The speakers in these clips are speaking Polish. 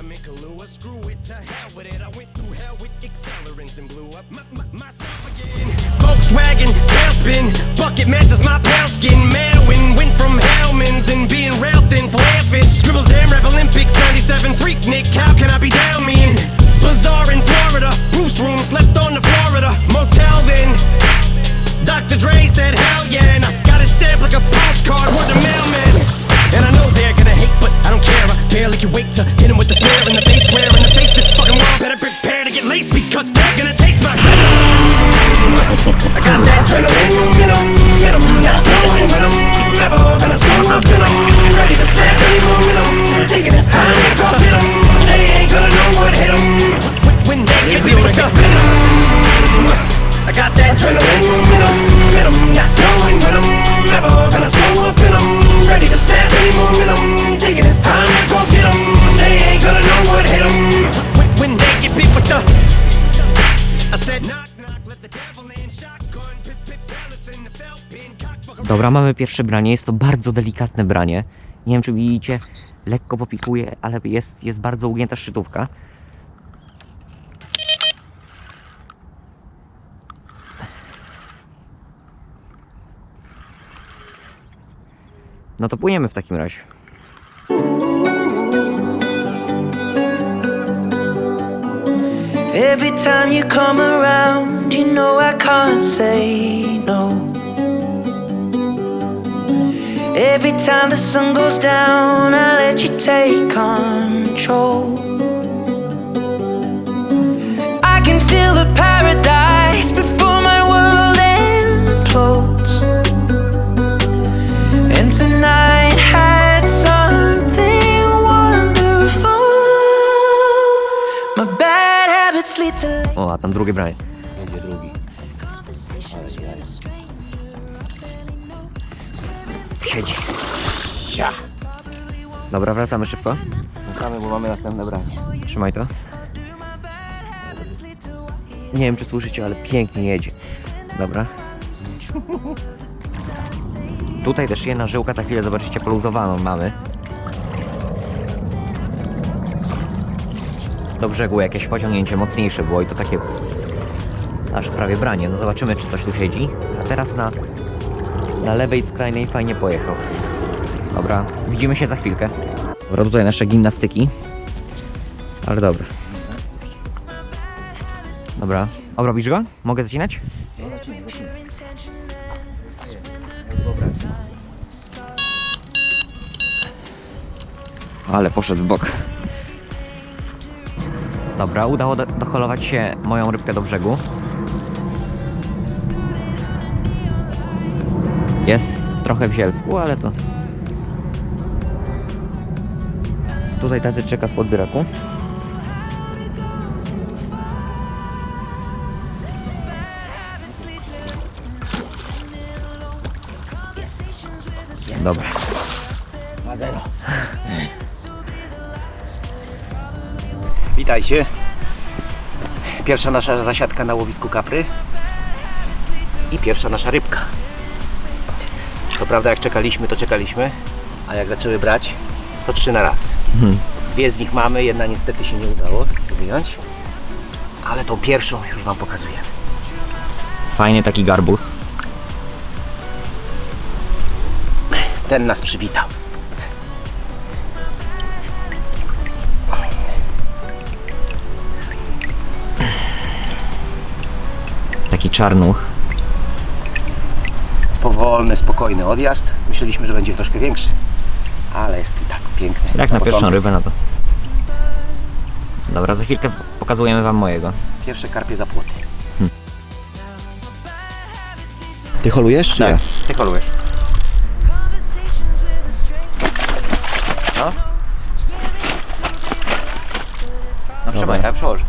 I'm in Kahlua. Screw it to hell with it. I went through hell with accelerants and blew up my, my, myself again. Volkswagen, tailspin, bucket matches my pale skin. Madwin went from Hellman's and being rail thin, laughing. Scribbles Jam Rap Olympics, 97 Freak Nick. How can I be down mean? Bazaar in Florida? Bruce room, slept on the Florida motel then. Dr. Dre said, hell yeah, and I got it stamped like a postcard, word to mailman. And I know they're gonna hate, I don't care. I barely can wait to hit 'em with the snare and the bass square in the face. This fucking world better prepare to get laced because they're gonna taste my venom. I got that adrenaline momentum, momentum, not knowing when I'm ever gonna and I'm ready to snap momentum. Thinking it's time to go get Mamy pierwsze branie. Jest to bardzo delikatne branie. Nie wiem, czy widzicie, lekko popikuje, ale jest, jest bardzo ugięta szczytówka. No to płyniemy w takim razie. Every time you come around, you know I can't say no. Every time the sun goes down, I let you take control. I can feel the paradise before my world implodes. And tonight had something wonderful. My bad habits lead to branie. Siedzi. Dobra, wracamy szybko. Szukamy, bo mamy następne branie. Trzymaj to. Nie wiem, czy słyszycie, ale pięknie jedzie. Dobra. Tutaj też jedna żyłka, za chwilę zobaczycie poluzowaną mamy. Do brzegu jakieś pociągnięcie mocniejsze było i to takie aż prawie branie. No zobaczymy, czy coś tu siedzi. A teraz na, na lewej skrajnej fajnie pojechał. Dobra, widzimy się za chwilkę. Dobra, tutaj nasze gimnastyki. Ale dobra. Dobra. Obrobisz go? Mogę zacinać? Ale poszedł w bok. Dobra, udało do, doholować się moją rybkę do brzegu. Jest trochę w zielsku, ale to... Tutaj tacy czeka w podbieraku. Dobra. Ma zero. Witajcie. Pierwsza nasza zasiadka na łowisku kapry. I pierwsza nasza rybka. Co prawda jak czekaliśmy, to czekaliśmy, a jak zaczęły brać, to trzy na raz. Dwie z nich mamy, jedna niestety się nie udało wyjąć. Ale tą pierwszą już Wam pokazuję. Fajny taki garbus. Ten nas przywitał. Taki czarnuch. Powolny, spokojny odjazd. Myśleliśmy, że będzie troszkę większy. Ale jest i tak piękny. Jak na pierwszą początek. rybę na to. Dobra, za chwilkę pokazujemy wam mojego. Pierwsze karpie za płoty. Ty holujesz czy Tak, ty kolujesz. No? No trzeba, Dobra. ja przełożę.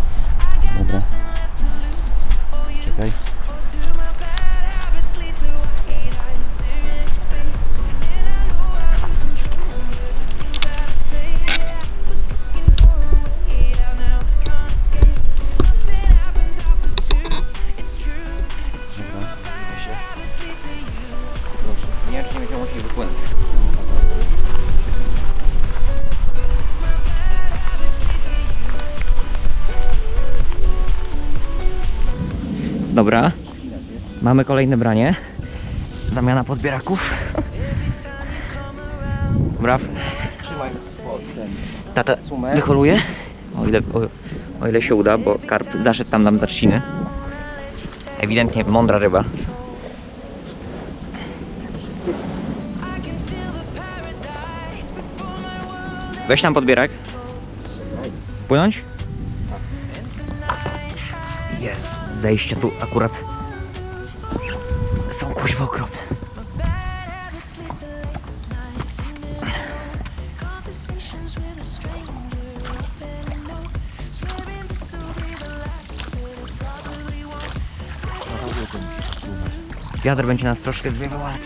Mamy kolejne branie. Zamiana podbieraków. Dobra. Trzymaj. Tata wyholuje. O ile, o, o ile się uda, bo karp zaszedł tam nam za trzciny. Ewidentnie mądra ryba. Weź tam podbierak. Płynąć? Jest. Zejścia tu akurat są kuźwa okropne. Wiatr będzie nas troszkę zwiewał, ale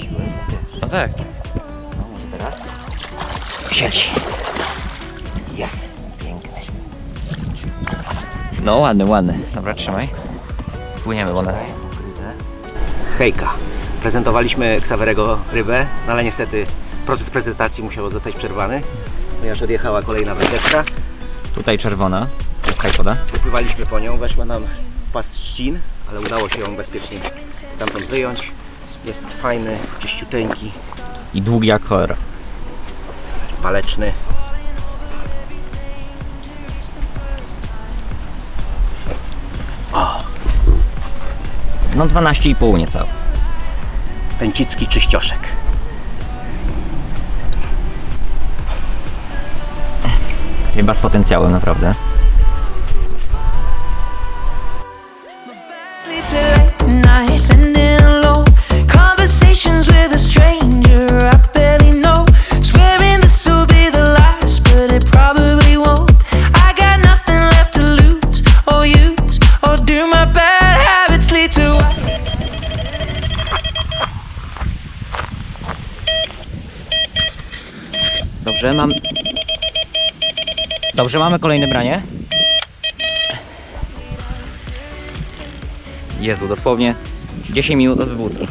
siłę. No tak. Siedź. No ładny, ładny. Dobra, trzymaj. Płyniemy, bo nas... Hejka. Prezentowaliśmy Ksawerego rybę, no ale niestety proces prezentacji musiał zostać przerwany, ponieważ odjechała kolejna wędeczka. Tutaj czerwona. Czeska woda. Popływaliśmy po nią, weszła nam w pas trzcin, ale udało się ją bezpiecznie stamtąd wyjąć. Jest fajny, czyściuteńki, I długi jak cholera. waleczny. No 12,5 niecałe. Pęcicki czyścioszek. Chyba z potencjałem, naprawdę. Dobrze, mamy kolejne branie. Jezu, dosłownie 10 minut od wywózki.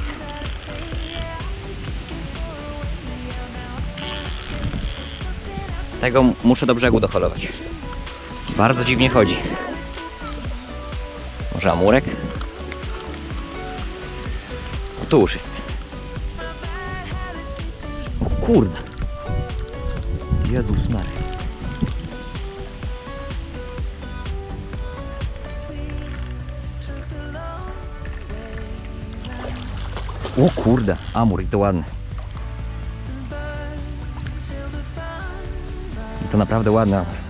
Tego muszę do brzegu doholować. Bardzo dziwnie chodzi. Może amurek? O, tu już jest. O kurde. Jezus Mary. O kurde, amur i to ładny. I to naprawdę ładny amur.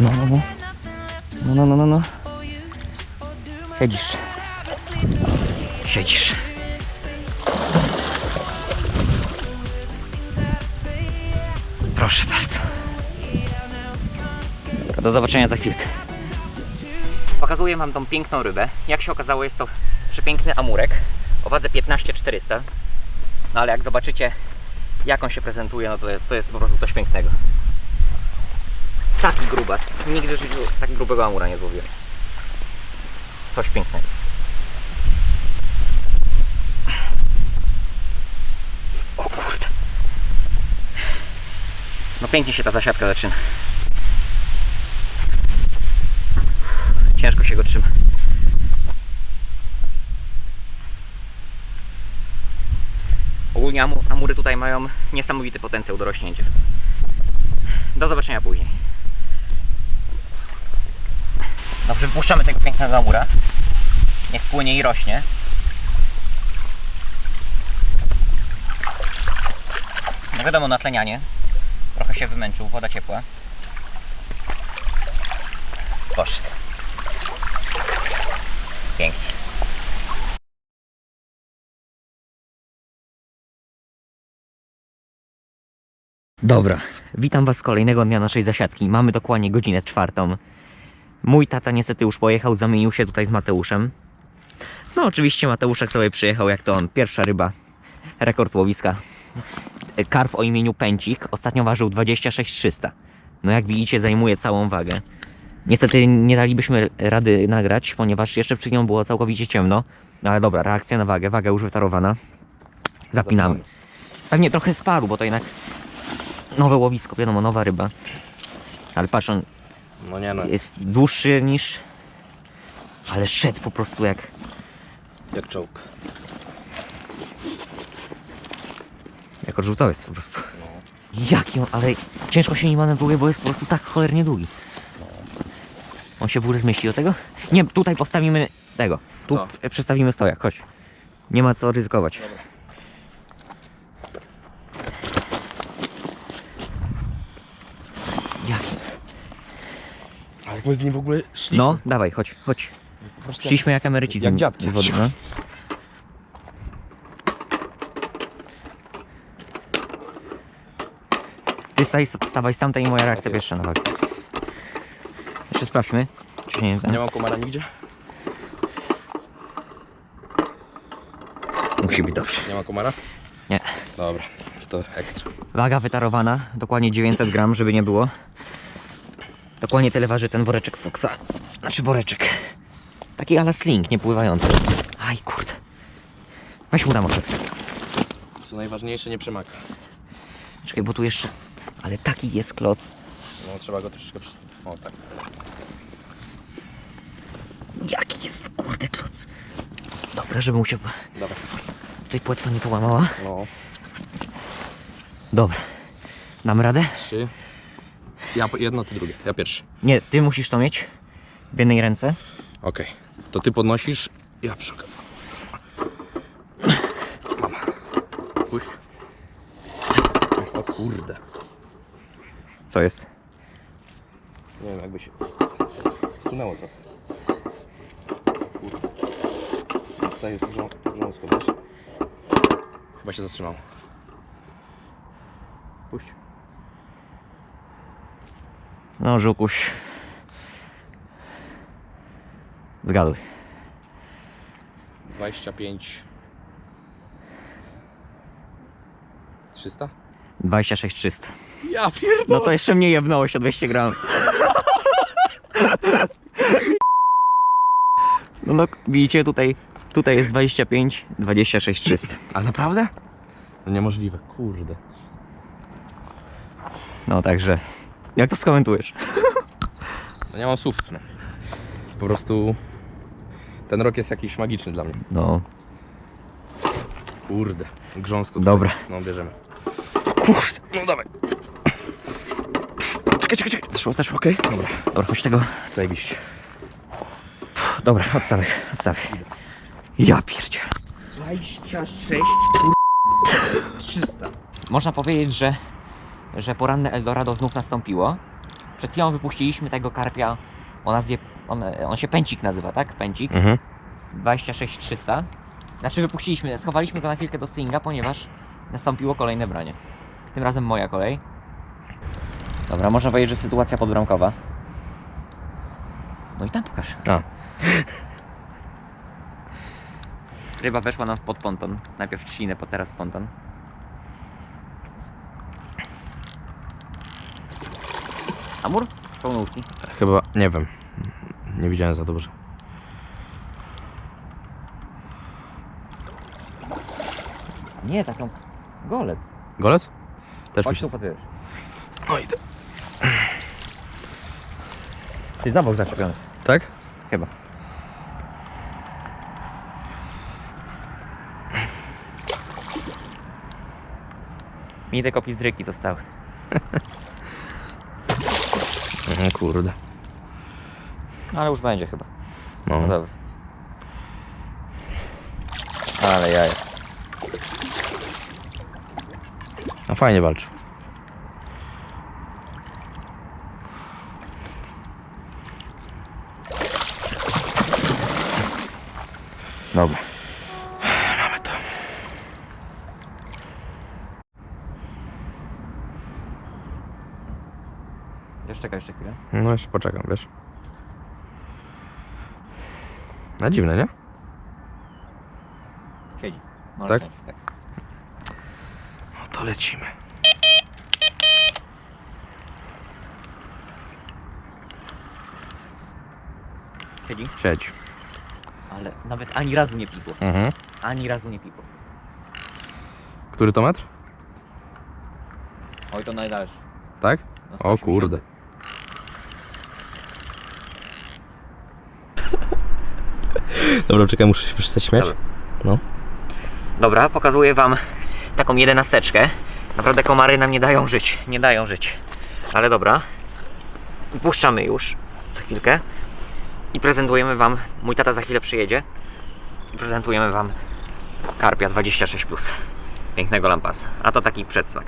No, no, no. No, no, no, no, no. Siedzisz. Siedzisz. Proszę bardzo. Do zobaczenia za chwilkę. Pokazuję Wam tą piękną rybę. Jak się okazało, jest to przepiękny amurek o wadze 15400. No ale jak zobaczycie, jak on się prezentuje, no to jest, to jest po prostu coś pięknego. Taki grubas. Nigdy w życiu tak grubego amura nie złowiłem. Coś pięknego. No pięknie się ta zasiadka zaczyna. Ciężko się go trzyma. Ogólnie amu- amury tutaj mają niesamowity potencjał do rośnięcia. Do zobaczenia później. Dobrze, wypuszczamy tego pięknego amura. Niech płynie i rośnie. No wiadomo, natlenianie. Trochę się wymęczył, woda ciepła. Poszedł. Pięknie. Dobra, witam Was z kolejnego dnia naszej zasiadki. Mamy dokładnie godzinę czwartą. Mój tata niestety już pojechał, zamienił się tutaj z Mateuszem. No oczywiście Mateuszek sobie przyjechał jak to on, pierwsza ryba, rekord łowiska. Karp o imieniu Pęcik ostatnio ważył 26300. no jak widzicie zajmuje całą wagę. Niestety nie dalibyśmy rady nagrać, ponieważ jeszcze przed nią było całkowicie ciemno. No ale dobra, reakcja na wagę, waga już wytarowana. Zapinamy. Pewnie trochę spadł, bo to jednak nowe łowisko, wiadomo, nowa ryba. Ale patrz, on No nie no, jest dłuższy niż... Ale szedł po prostu jak... jak czołg. Jak odrzutowiec po prostu. Jaki on, ale ciężko się nim manewruje, bo jest po prostu tak cholernie długi. On się w ogóle zmieści do tego? Nie, tutaj postawimy tego. Tu Co? p- przestawimy stojak, chodź. Nie ma co ryzykować. Jaki? A jak my z nim w ogóle szliśmy? No, dawaj, chodź, chodź. Szliśmy jak emeryci z jak nim dziadki. z wody, no. Ty staj, stawaj z tamtej i moja reakcja pierwsza na wagę. Jeszcze sprawdźmy, czy się nie Nie mam komara nigdzie? Musi być dobrze. Nie ma komara? Nie. Dobra, to ekstra. Waga wytarowana, dokładnie 900 gram, żeby nie było. Dokładnie tyle waży ten woreczek Foxa. Znaczy woreczek. Taki ala sling, niepływający. Aj, kurde. Weź uda może. Co najważniejsze, nie przemaka. Czekaj, bo tu jeszcze... Ale taki jest kloc. No trzeba go troszeczkę przy... O tak. Jaki jest, kurde, kloc. Dobra, żeby mu się Dobra. tutaj płetwa nie połamała. No, Dobra. Dam radę? trzy. Ja po- jedno, ty drugie. Ja pierwszy. Nie, ty musisz to mieć w jednej ręce. Okej. To ty podnosisz, ja przy okazji. Mam. Puść. O kurde. Co jest? Nie wiem, jakby się sunęło trochę. Kurde. Tutaj jest grząsko, wiesz? Chyba się zatrzymało. Puść. No, żukuś. Zgaduj. 25... 300? 26 300. Ja pierdolę! No to jeszcze mnie jebnąłeś o 200 gram. No, no widzicie tutaj, tutaj jest 25, 26 300. A naprawdę? No niemożliwe, kurde. No także, jak to skomentujesz? No nie mam słów. No. Po prostu... Ten rok jest jakiś magiczny dla mnie. No, Kurde. Grząsko. tutaj. Dobra. No bierzemy. Kurde. No dawaj. Czekaj, czekaj, czekaj. zeszło, zeszło, okej? Dobra. Dobra, chodź tego. Zajebiście. Dobra, odstawaj, odstawaj. Ja pierdzielę. 26 300. Można powiedzieć, że, że poranne Eldorado znów nastąpiło. Przed chwilą wypuściliśmy tego karpia o nazwie, on, on się Pęcik nazywa, tak? Pęcik. Mhm. 26300. Znaczy wypuściliśmy, schowaliśmy go na chwilkę do slinga, ponieważ nastąpiło kolejne branie. Tym razem moja kolej. Dobra, można powiedzieć, że sytuacja podbramkowa. No i tam pokaż. A. Ryba weszła nam w podponton. Najpierw trzcinę, po teraz ponton. Amur? Pełnołuski. Chyba, nie wiem. Nie widziałem za dobrze. Nie, taką... Golec. Golec? Też mi Chodź się... tu, podjesz. O, idę. Ty zawód zaczepiony. Tak? Chyba. Mi tylko pizdryki zostały. Mhm, kurde. No ale już będzie chyba. No No. dobra. Ale jaja. A fajnie walczył. Dobra. Mamy to. Jeszcze czekaj jeszcze chwilę. No jeszcze poczekam, wiesz. Na dziwne, nie? Siedzi. Może Tak? siąść, tak to lecimy. Siedzi? Siedź. Ale nawet ani razu nie pipło. Mhm. Ani razu nie pipło. Który to metr? Oj, to najdalszy. Tak? O kurde. Dobra, czekaj, muszę się przestać śmiać. Dobra. No. Dobra, pokazuję wam taką jedenasteczkę. Naprawdę komary nam nie dają żyć, nie dają żyć. Ale dobra, wpuszczamy już za chwilkę i prezentujemy wam, mój tata za chwilę przyjedzie i prezentujemy wam Karpia 26+. Pięknego lampasa. A to taki przedsmak.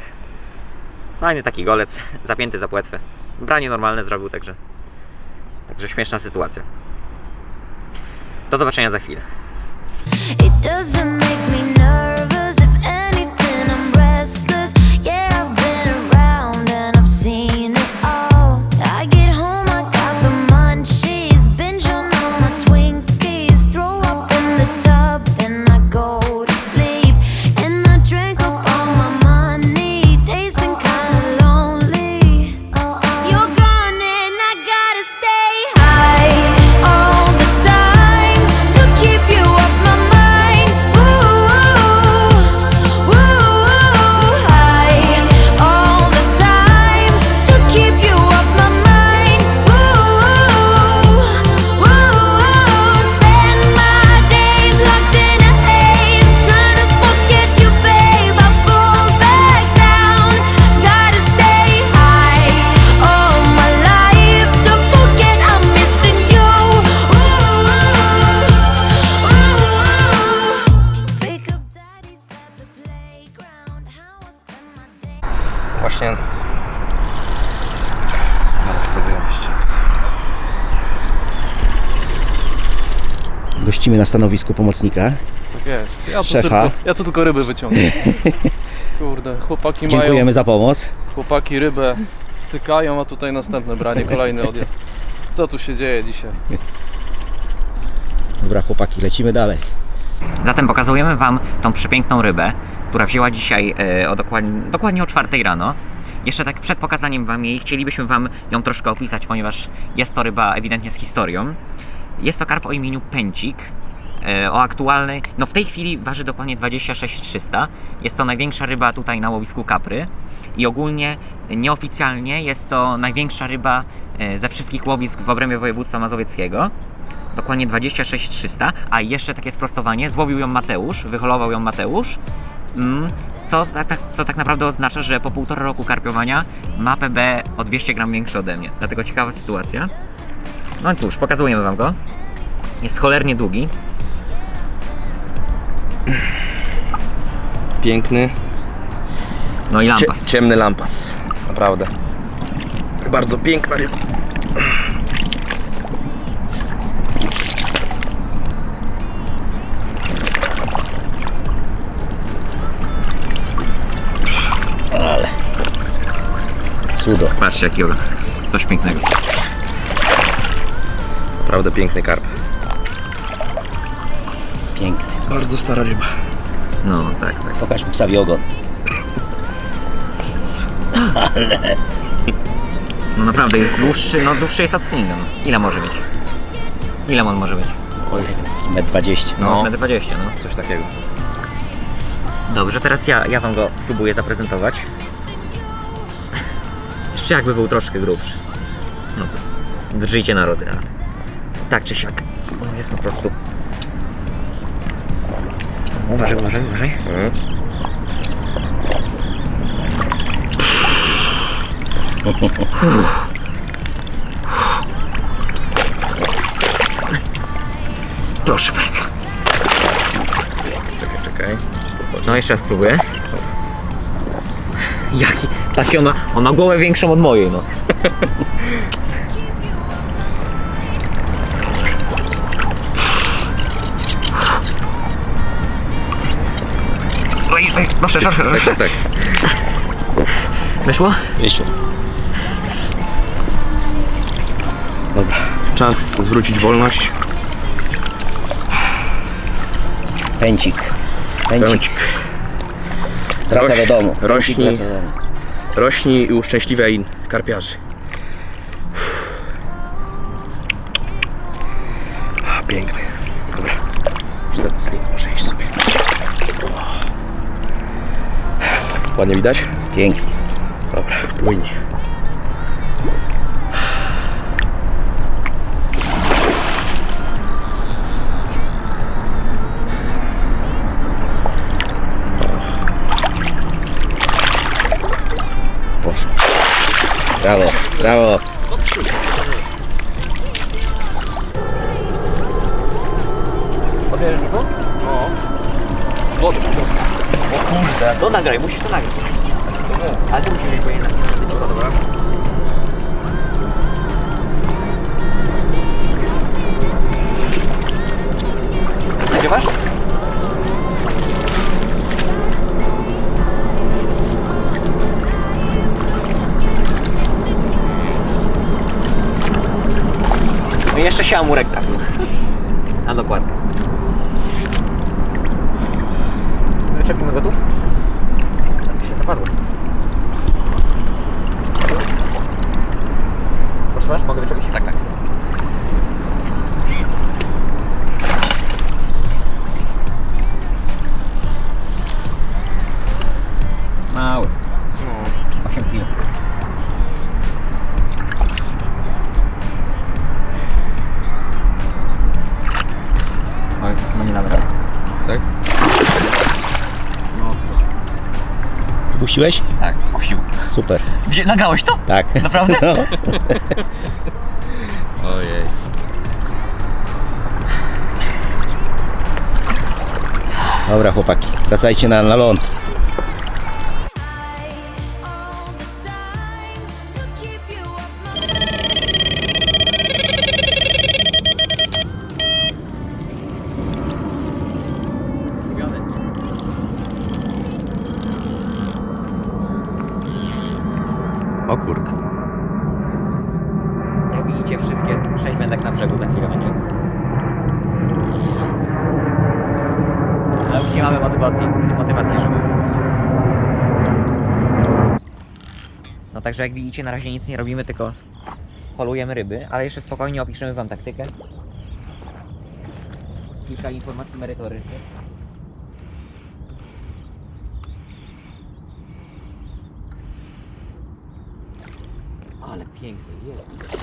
Fajny taki golec, zapięty za płetwę. Branie normalne zrobił, także także śmieszna sytuacja. Do zobaczenia za chwilę. It doesn't make me nervous. Stanowisku pomocnika. Tak jest. Ja tu, Szefa. tylko, ja tu tylko ryby wyciągnę. Kurde, chłopaki Dziękujemy mają, za pomoc. chłopaki rybę cykają, a tutaj następne branie, kolejny odjazd. Co tu się dzieje dzisiaj? Dobra chłopaki, lecimy dalej. Zatem pokazujemy Wam tą przepiękną rybę, która wzięła dzisiaj e, o dokładnie, dokładnie o 4 rano. Jeszcze tak przed pokazaniem Wam jej chcielibyśmy Wam ją troszkę opisać, ponieważ jest to ryba ewidentnie z historią. Jest to karp o imieniu Pęcik. E, O aktualnej, no w tej chwili waży dokładnie 26300. Jest to największa ryba tutaj na łowisku kapry. I ogólnie nieoficjalnie jest to największa ryba e, ze wszystkich łowisk w obrębie województwa mazowieckiego. Dokładnie 26300, a jeszcze takie sprostowanie, złowił ją Mateusz, wyholował ją Mateusz, mm, co, tak, co tak naprawdę oznacza, że po półtora roku karpiowania ma PB o 200 gram większy ode mnie, dlatego ciekawa sytuacja. No i cóż, pokazujemy Wam go. Jest cholernie długi, Piękny, no i cie, lampas. ciemny lampas. Naprawdę. Bardzo piękna ryba. Cudo. Patrzcie jaki olej. Coś pięknego. Naprawdę piękny karp. Piękny. Bardzo stara ryba. No, tak, tak. Pokaż mi psawi ogon. No naprawdę, jest dłuższy, no dłuższy jest od. No. Ile może mieć? Ile on może mieć? Oj, Z metr 20. No, No. z metr 20, no. coś takiego. Dobrze, teraz ja, ja wam go spróbuję zaprezentować. Jeszcze jakby był troszkę grubszy. No drżyjcie narody, ale tak czy siak. On jest po prostu... Uważaj, uważaj, uważaj. Mhm. Proszę bardzo. Czekaj, czekaj. No jeszcze raz spróbuję. Jaki... Patrzcie, ona, on ma głowę większą od mojej, no. Proszę, Tak, tak, tak. Wyszło? Wyszło. Czas zwrócić wolność. Pęcik. Pęcik. Pęcik. Wraca Roś- do domu. Rośnij. wraca do domu. Rośnij i uszczęśliwiaj karpiarzy. Ładnie widać? Pięknie. Dobra. Poszło. Brawo, brawo. Pobierzesz go? No. O kurde. To nagraj, musisz to nagrać. Ale ty musisz mieć po. Dobra, dobra. Nagrywasz? No i jeszcze się amurek trafił. A dokładnie. Puściłeś? Tak, puścił. Super. Gdzie, nagrałeś to? Tak. Naprawdę? No. Ojej. Dobra chłopaki, wracajcie na, na ląd. O kurde. Jak widzicie, wszystkie 6 wędek na brzegu za chwilę będzie. Ale już nie mamy motywacji, motywacji, żeby... No także jak widzicie, na razie nic nie robimy, tylko polujemy ryby, ale jeszcze spokojnie opiszemy wam taktykę. Kilka informacji merytorycznych. Ale piękny jest. Widziałeś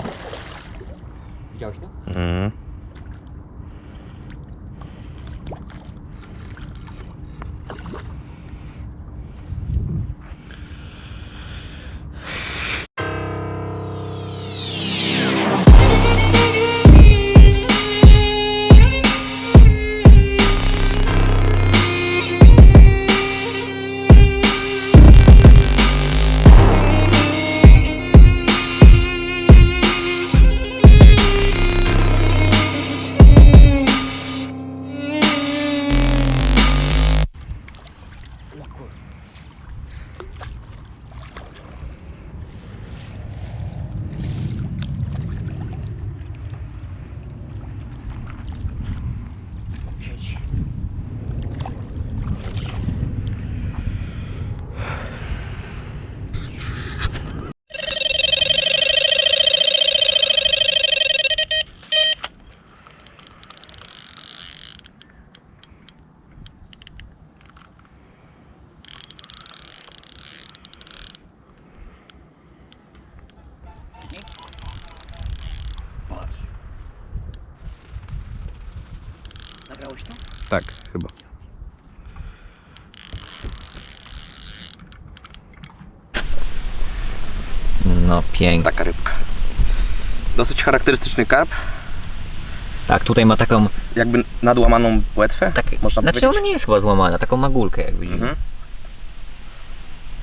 To? Tak, chyba. No pięknie. Taka rybka. Dosyć charakterystyczny karp. Tak, tutaj ma taką. Jakby nadłamaną płetwę. Tak, można znaczy powiedzieć. ona nie jest chyba złamana, taką magulkę jak widzimy. Mhm.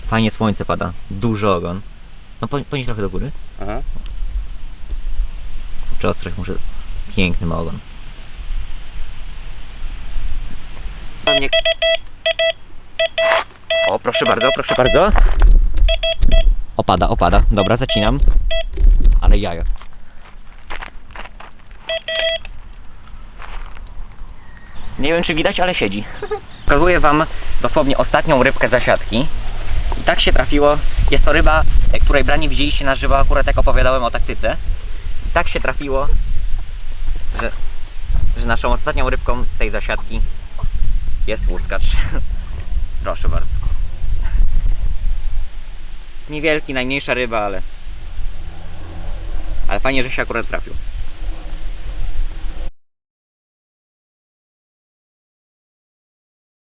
Fajnie słońce pada, duży ogon. No po- trochę do góry. Aha. Czy ostrych muszę. Piękny ma ogon. O, proszę bardzo, proszę bardzo. Opada, opada. Dobra, zacinam. Ale jaja. Nie wiem czy widać, ale siedzi. Pokazuję wam dosłownie ostatnią rybkę zasiadki. I tak się trafiło. Jest to ryba, e, której branie widzieliście na żywo, akurat jak opowiadałem o taktyce. I tak się trafiło, że, że naszą ostatnią rybką tej zasiadki jest łuskacz. Proszę bardzo. Niewielki, najmniejsza ryba, ale... Ale fajnie, że się akurat trafił.